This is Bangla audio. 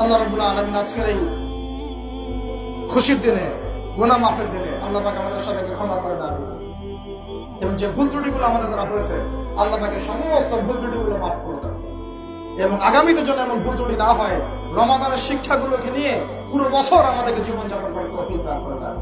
আল্লাহ রবুল্লা আলমিন আজকের এই খুশির দিনে গোনা মাফের দিনে আল্লাহ পাক আমাদের সবাইকে ক্ষমা করে না এবং যে ভুল ত্রুটিগুলো আমাদের দ্বারা হয়েছে, আল্লাহ পাকে সমস্ত ভুল ত্রুটিগুলো মাফ করে দেন। এবং আগামীতে যেন এমন ভুল ত্রুটি না হয় রমাদানের শিক্ষাগুলোকে নিয়ে পুরো বছর আমাদেরকে জীবনযাপন করে তৌফিক দান করে দেন।